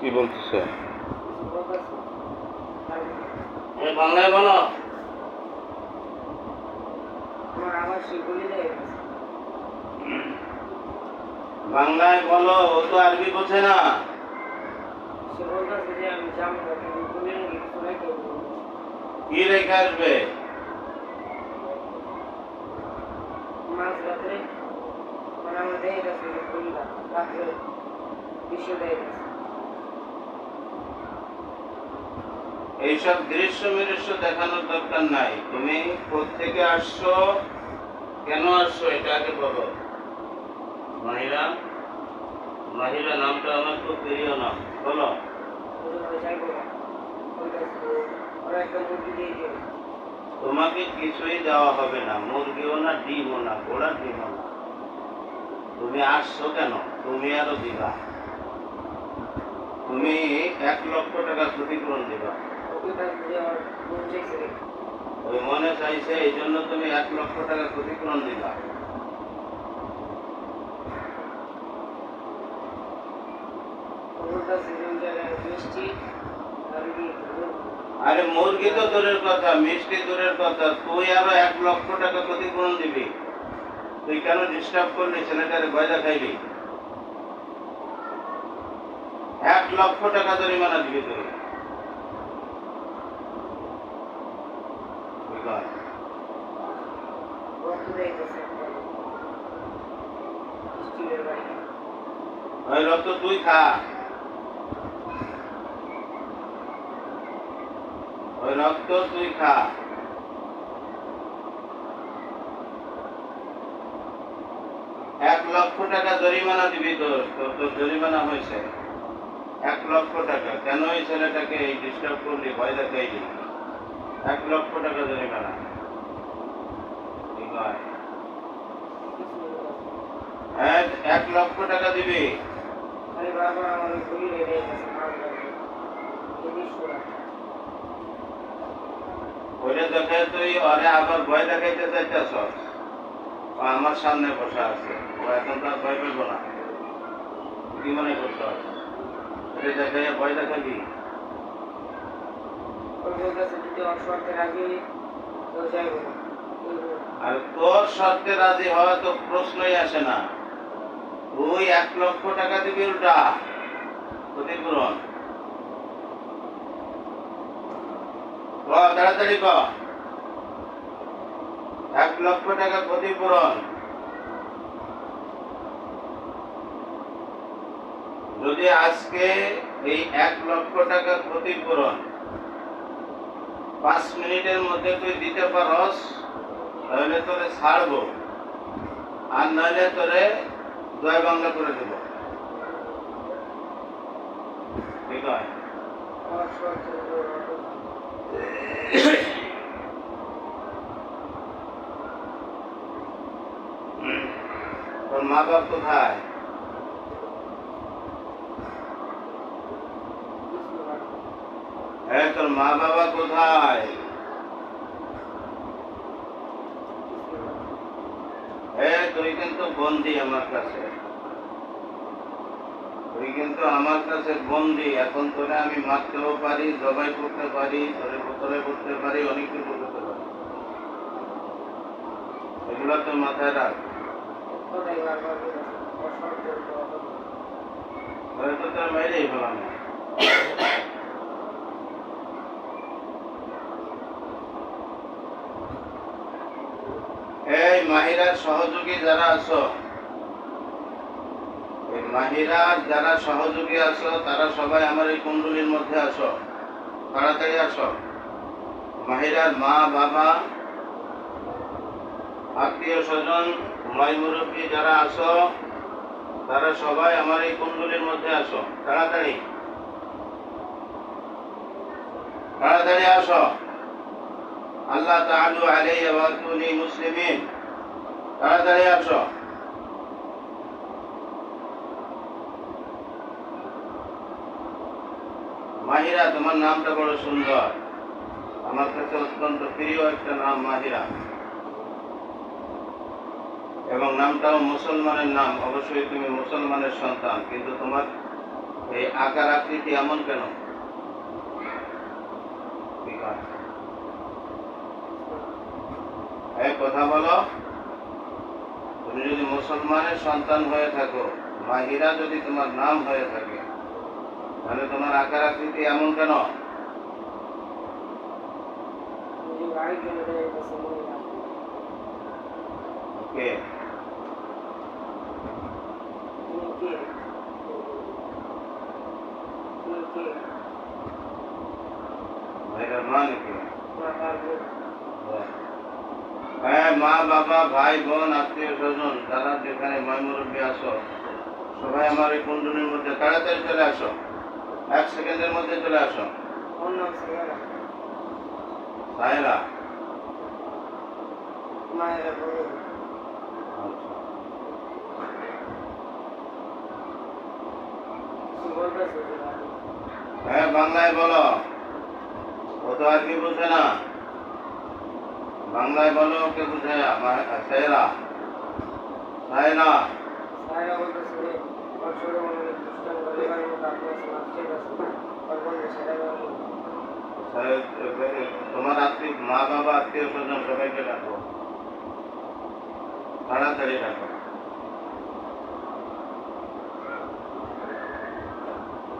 কি বলতেছে? বাংলায় বলো। বাংলায় বলো ও তো আরবি বোঝে না। কি রেখে আসবে? মাঝ রাত্রে মানে যে খুললা রাত্রে এইসব দৃশ্য মিদৃশ্য দেখানোর দরকার নাই। তুমি থেকে আসছো, কেন আসছো এটা আগে বলো। মাহিরা মাহিরা নামটা আমার খুব প্রিয় নাম বলো। তোমাকে কিছুই দেওয়া হবে না। মুরগিও না, ডিমও না ঘোড়া ডিমও না। তুমি আসছো কেন? তুমি আরও দিবা। তুমি এক লক্ষ টাকা ক্ষতিপূরণ দিবা। ওই মনে চাইছে, এই জন্য তুমি এক লক্ষ টাকা ক্ষতিপূরণ দিবা। আর মুরগি তো দূরের কথা, মিষ্টি দূরের কথা, তুই আরও এক লক্ষ টাকা ক্ষতিপূরণ দিবি। তুই কেন ডিস্টার্ব করলি? ছেলেটারে গয়দা খাইলি এক লক্ষ টাকা জরিমানা দিবি। দেয় ওই রক্ত তুই খা। ওই রক্ত তুই খা। এক লক্ষ টাকা জরিমানা দিবি তোর তোর জরিমানা হয়েছে। এক লক্ষ টাকা। কেন এই ছেলেটাকে এই ডিস্টার্ব করলি? ভয় দেখাইলি এক লক্ষ টাকা জরিমানা এক লক্ষ টাকা দিবি। ওইটা দেখে তুই ওরে আবার ভয় দেখাইতে চাইতেছ? আমার সামনে বসে আছে। ও এখন তো আর ভয় পেব না। কি মনে করছ? ওটা আর তোর রাজি হওয়া তো প্রশ্নই আসে না। এক লক্ষ টাকা দিবি উল্টা। ক্ষতিপূরণ। তাড়াতাড়ি ক। এক লক্ষ টাকা ক্ষতিপূরণ। যদি আজকে এই এক লক্ষ টাকা ক্ষতিপূরণ পাঁচ মিনিটের মধ্যে তুই দিতে পারস, তাহলে তোরে ছাড়বো। আর নইলে তোরে জয় বাংলা করে দেবো। ঠিক তোর মা বাপ কোথায় কিছু না হ্যাঁ তোর মা বাবা কোথায়? হ্যাঁ তুই কিন্তু বন্দি আমার কাছে। তুই কিন্তু আমার কাছে বন্দি। এখন তোরে আমি মারতেও পারি, জবাই করতে পারি, তোরে বোতলে করতে পারি অনেক কিছু করতে পারি। এগুলো তো মাথায় রাখ। ওটাই বারবার বলতেছে ওর শর্তের উপর অটল হয়তো তোর বাইরেই পেলাম না এই মাহিরার সহযোগী যারা আছো, এই মাহিরার যারা সহযোগী আছো, তারা সবাই আমার এই কুণ্ডলীর মধ্যে আসো তাড়াতাড়ি আসো মাহিরার মা, বাবা, আত্মীয় স্বজন মাই মুরব্বী যারা আছো, তারা সবাই আমার এই কুণ্ডলীর মধ্যে আসো তাড়াতাড়ি। তাড়াতাড়ি আসো। আল্লাহ তাআলু আলাইহি ওয়া তুনি মুসলিমিন। তাড়াতাড়ি আসো। মাহিরা, তোমার নামটা বড় সুন্দর। আমার কাছে অত্যন্ত প্রিয় একটা নাম মাহিরা। এবং নামটাও মুসলমানের নাম। অবশ্যই তুমি মুসলমানের সন্তান, কিন্তু তোমার এই আকার আকৃতি এমন কেন? ঠিক আছে এই কথা বলো। তুমি যদি মুসলমানের সন্তান হয়ে থাকো মাহিরা যদি তোমার নাম হয়ে থাকে তাহলে তোমার আকার আকৃতি এমন কেন? ওকে মেরা হ্যাঁ মা, বাবা, ভাই, বোন, আত্মীয় স্বজন তারা যেখানে ময়মুরব্বী আসো, সবাই আমার এই কুণ্ডলীর মধ্যে তাড়াতাড়ি চলে আসো। এক সেকেন্ডের মধ্যে চলে আসো। সাহেরা হ্যাঁ বাংলায় বলো। ও তো কি বুঝে না। বাংলায় বলো কে বুঝে আমার সায়রা সায়রা সায়রা বলতেছে অসুর মনে দুষ্টান বলে বাড়ি আপনার সমাজকে কাছে অর্পণ তোমার আত্মীয় মা বাবা আত্মীয় স্বজন সবাইকে ডাকো তাড়াতাড়ি ডাকো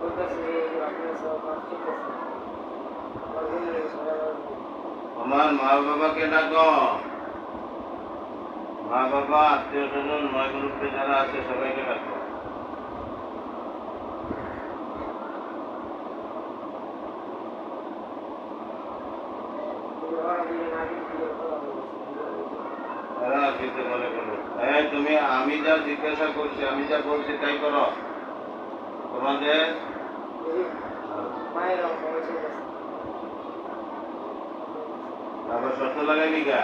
বলতেছে আপনার সব ঠিক আছে অর্পণ আমার মা বাবাকে ডাক। মা বাবা আত্মীয় স্বজন নয় গ্রুপে যারা আছে, সবাইকে ডাক। তুমি, আমি যা জিজ্ঞাসা করছি, আমি যা বলছি, তাই করো। তোমাদের তারপর শর্ত লাগাবি গা।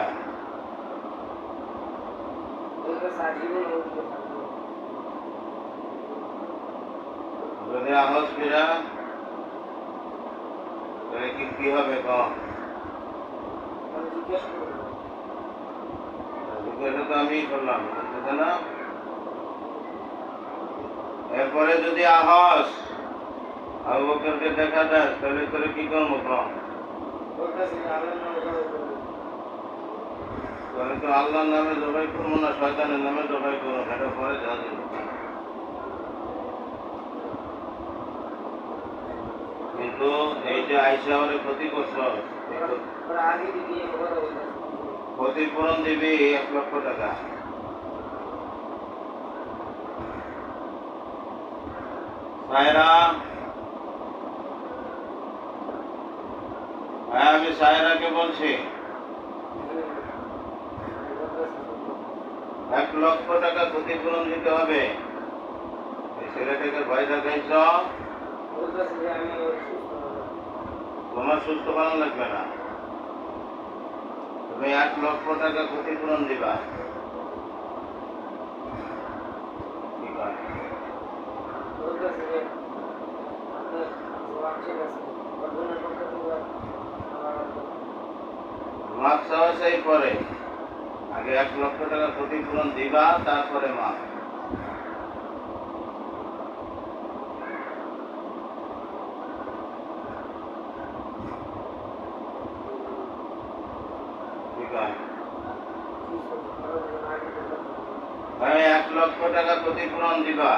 যদি আহস ফিরা, তাহলে কি কি হবে তো আমি করলাম না? এরপরে যদি আহস আবু বকরকে দেখা যায়, তাহলে তোর কি কর্ম কম আল্লাহর নামে জবাই করব না, শয়তানের নামে জবাই করব সেটা পরে কিন্তু এই যে আইসা ক্ষতি করছ ক্ষতিপূরণ দিবি এক লক্ষ টাকা। সায়রা সাহেরাকে বলছি, এক লক্ষ টাকা ক্ষতিপূরণ দিতে হবে। ছেলেটাকে ভয় দেখাইছ? তোমার সুস্থ পালন লাগবে না। তুমি এক লক্ষ টাকা ক্ষতিপূরণ দিবা। ঠিক আছে। মাপ চাওয়া চাই পরে। আগে এক লক্ষ টাকা ক্ষতিপূরণ দিবা তারপরে মাপ এক লক্ষ টাকা ক্ষতিপূরণ দিবা।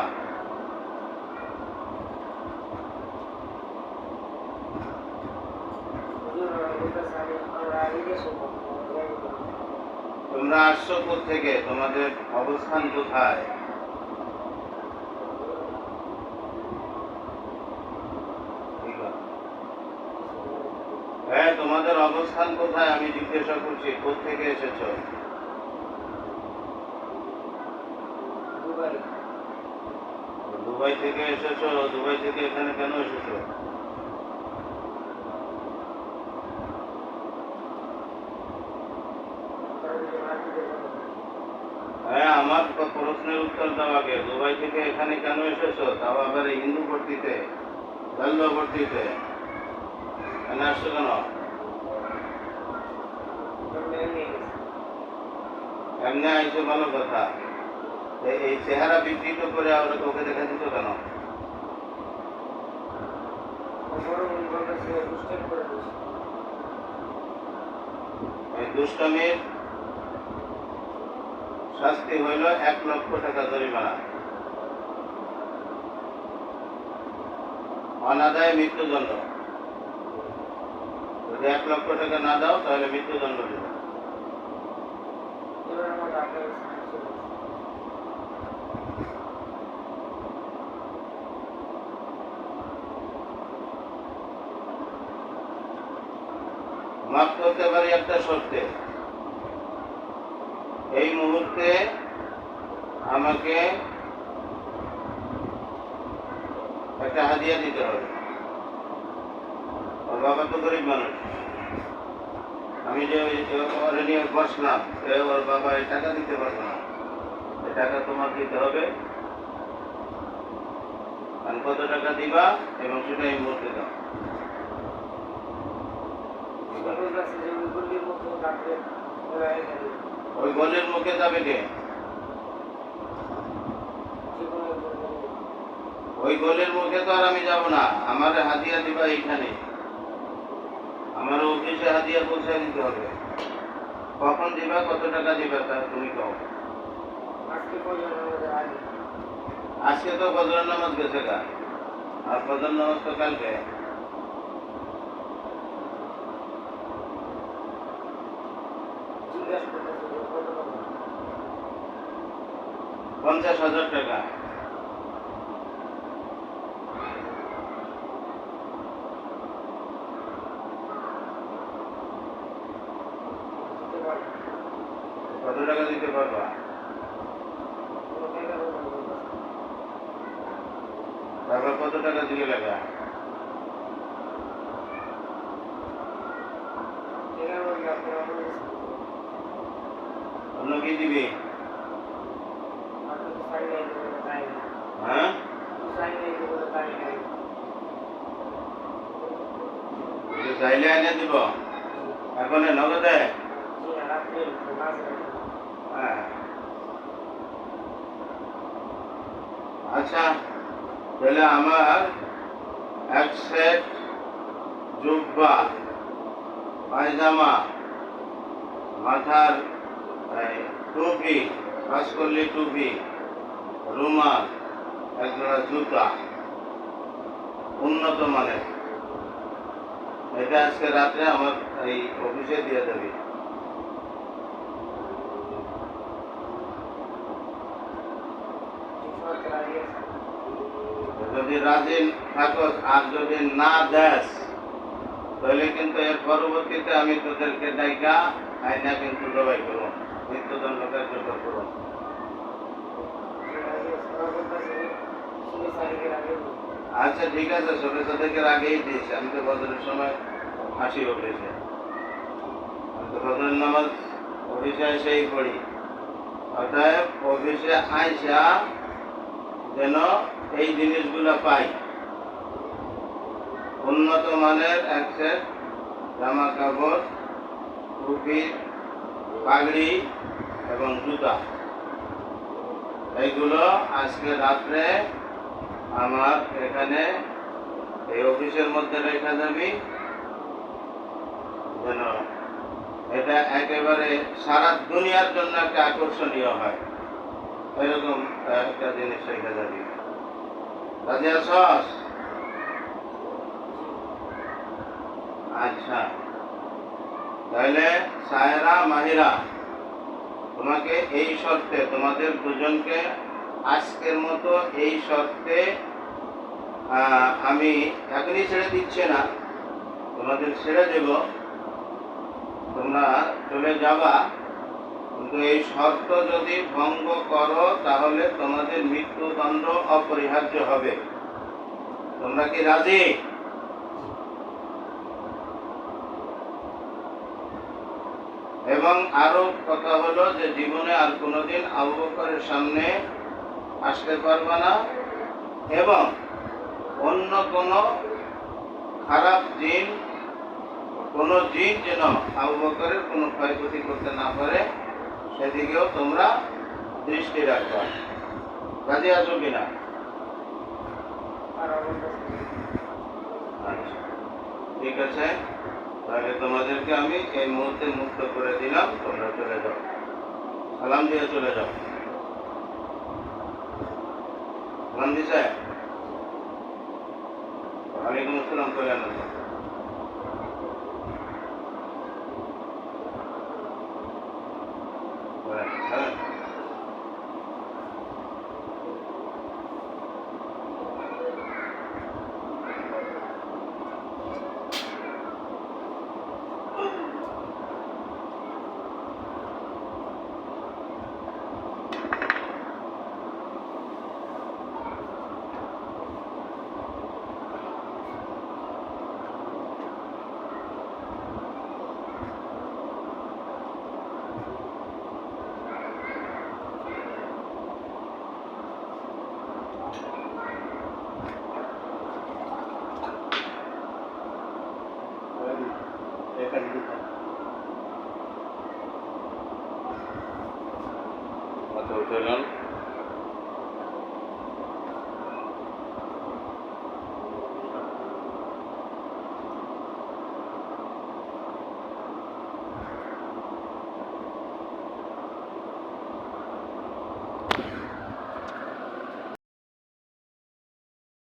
আসছো থেকে তোমাদের অবস্থান কোথায়? হ্যাঁ তোমাদের অবস্থান কোথায় আমি জিজ্ঞাসা করছি থেকে এসেছ? দুবাই থেকে এসেছ? দুবাই থেকে এখানে কেন এসেছ হ্যাঁ আমার প- দাও আগে দুবাই থেকে এখানে কেন এসেছ? তাও আবার হিন্দু ভর্তিতে দল্য ভর্তিতে। এখানে আসছো কেন? এমনি আইসো ভালো কথা। এই চেহারা বিকৃত করে আমরা তোকে দেখা দিত কেন? দুষ্টমির শাস্তি হইল এক লক্ষ টাকা জরিমানা। অনাদায় মৃত্যুদণ্ড। যদি এক লক্ষ টাকা না দাও, তাহলে মৃত্যুদণ্ড দেবে এবার আমার ডাক্তার ছিল মাফ করতে পারি একটা শর্তে এই মুহূর্তে আমাকে একটা হাদিয়া দিতে হবে ওর বাবা তো গরিব মানুষ আমি যে ওরে নিয়ে বসলাম ওর বাবা এই টাকা দিতে পারব না। এই টাকা তোমার দিতে হবে। আর কত টাকা দিবা? এবং সেটা এই মুহূর্তে দাও। ওই গলির মুখে যাবে কে। ওই গলির মুখে তো আর আমি যাব না। আমার হাতিয়া দিবা এইখানে। আমার অফিসে হাদিয়া পৌঁছে দিতে হবে। কখন দিবা কত টাকা দিবা তা তুমি কও। আজকে তো ফজরের নামাজ গেছে গা। আর ফজর নামাজ তো কালকে। পঞ্চাশ হাজার টাকা। কত টাকা দিতে পারবা। তারপর কত টাকা দিলে লাগা অন্য কি দিবি? দেবো হ্যাঁ? দেবো চাইলে এনে দিব। এখন নগদে জি না রাত্রে মাছ রাখি হ্যাঁ আচ্ছা তাহলে আমার এক সেট জুব্বা, পায়জামা, মাথার টুপি পাঁচকল্লি টুপি, রুমাল একজোড়া জুতা, উন্নত মানের। এটা আজকে রাত্রে আমার এই অফিসে দিয়ে দেবে সরকার আগে যদি রাজি থাকস আর যদি না দেস, তাহলে কিন্তু এর পরবর্তীতে আমি তোদেরকে ডাইকা আইনা কিন্তু জবাই করব মৃত্যুদণ্ড কার্যকর করব। আচ্ছা ঠিক আছে সবে সাদেকের আগেই দিয়েছি আমি তো বদরের সময় হাসি অফিসে আমি তো বদরের নামাজ অফিসে এসেই পড়ি। অতএব অফিসে আইসা যেন এই জিনিসগুলো পাই। উন্নত মানের এক সেট জামা কাপড়, টুপি, পাগড়ি এবং জুতা। এইগুলো আজকে রাত্রে আমার এখানে এই অফিসের মধ্যে রেখে যাবি যেন এটা একেবারে সারা দুনিয়ার জন্য একটা আকর্ষণীয় হয়। এরকম একটা জিনিস রেখে যাবি। রাজি আছস? আচ্ছা। তাহলে সায়রা, মাহিরা, তোমাকে এই শর্তে, তোমাদের দুজনকে আজকের মতো এই শর্তে আমি এখনই ছেড়ে দিচ্ছে না। তোমাদের ছেড়ে দেব। তোমরা চলে যাবা। কিন্তু এই শর্ত যদি ভঙ্গ করো, তাহলে তোমাদের মৃত্যুদণ্ড অপরিহার্য হবে। তোমরা কি রাজি? এবং আরও কথা হলো যে জীবনে আর কোনোদিন আবু সামনে আসতে পারবে না। এবং অন্য কোনো খারাপ জিন, কোনো জিন যেন আবু বকরের কোনো ক্ষয়ক্ষতি করতে না পারে সেদিকেও তোমরা দৃষ্টি রাখবা। রাজি আছো কিনা? আচ্ছা ঠিক আছে। তাহলে তোমাদেরকে আমি এই মুহূর্তে মুক্ত করে দিলাম। তোমরা চলে যাও। সালাম দিয়ে চলে যাও। সালাম দিছে ওয়ালাইকুম আসসালাম করে আনো হ্যাঁ কত উঠলাম